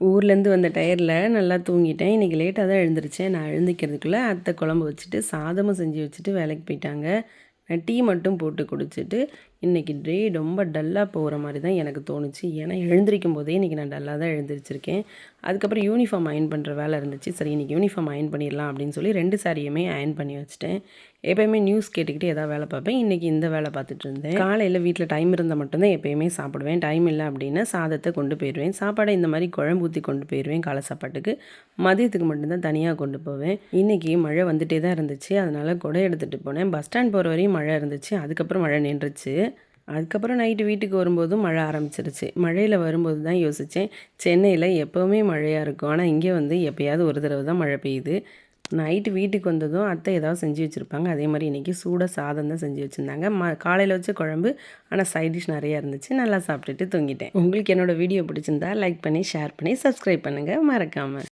ஊர்லேருந்து வந்த டயரில் நல்லா தூங்கிட்டேன். இன்றைக்கி லேட்டாக தான் எழுந்திரிச்சேன். நான் எழுந்திக்கிறதுக்குள்ளே அத்தை குழம்பு வச்சுட்டு சாதமும் செஞ்சு வச்சுட்டு வேலைக்கு போயிட்டாங்க. நான் டீ மட்டும் போட்டு குடிச்சிட்டு இன்றைக்கி டே ரொம்ப டல்லாக போகிற மாதிரி தான் எனக்கு தோணுச்சு. ஏன்னா எழுந்திரிக்கும் போதே இன்றைக்கி நான் டல்லாக தான் எழுந்திரிச்சிருக்கேன். அதுக்கப்புறம் யூனிஃபார்ம் அயன் பண்ணுற வேலை இருந்துச்சு. சரி இன்றைக்கி யூனிஃபார்ம் அயன் பண்ணிடலாம் அப்படின்னு சொல்லி ரெண்டு சாரியுமே அயன் பண்ணி வச்சுட்டேன். எப்போயுமே நியூஸ் கேட்டுக்கிட்டு எதாவது வேலை பார்ப்பேன். இன்றைக்கி இந்த வேலை பார்த்துட்டு இருந்தேன். காலையில் வீட்டில் டைம் இருந்தால் மட்டும்தான் எப்போயுமே சாப்பிடுவேன். டைம் இல்லை அப்படின்னா சாதத்தை கொண்டு போயிடுவேன் சாப்பாடை இந்த மாதிரி குழம்பு ஊற்றி கொண்டு போயிடுவேன் காலை சாப்பாட்டுக்கு. மதியத்துக்கு மட்டும்தான் தனியாக கொண்டு போவேன். இன்றைக்கி மழை வந்துகிட்டே தான் இருந்துச்சு. அதனால் குடை எடுத்துகிட்டு போனேன். பஸ் ஸ்டாண்ட் போகிற வரையும் மழை இருந்துச்சு. அதுக்கப்புறம் மழை நின்றுச்சு. அதுக்கப்புறம் நைட்டு வீட்டுக்கு வரும்போதும் மழை ஆரம்பிச்சிருச்சு. மழையில் வரும்போது தான் யோசித்தேன் சென்னையில் எப்போவுமே மழையாக இருக்கும். ஆனால் இங்கே வந்து எப்போயாவது ஒரு தடவை தான் மழை பெய்யுது. நைட்டு வீட்டுக்கு வந்ததும் அத்தை ஏதாவது செஞ்சு வச்சுருப்பாங்க. அதே மாதிரி இன்றைக்கி சூடாக சாதம் தான் செஞ்சு வச்சுருந்தாங்க. ம காலையில் வச்ச குழம்பு ஆனால் சைட் டிஷ் நிறையா இருந்துச்சு. நல்லா சாப்பிட்டுட்டு தூங்கிட்டேன். உங்களுக்கு என்னோடய வீடியோ பிடிச்சிருந்தா லைக் பண்ணி ஷேர் பண்ணி சப்ஸ்கிரைப் பண்ணுங்கள் மறக்காமல்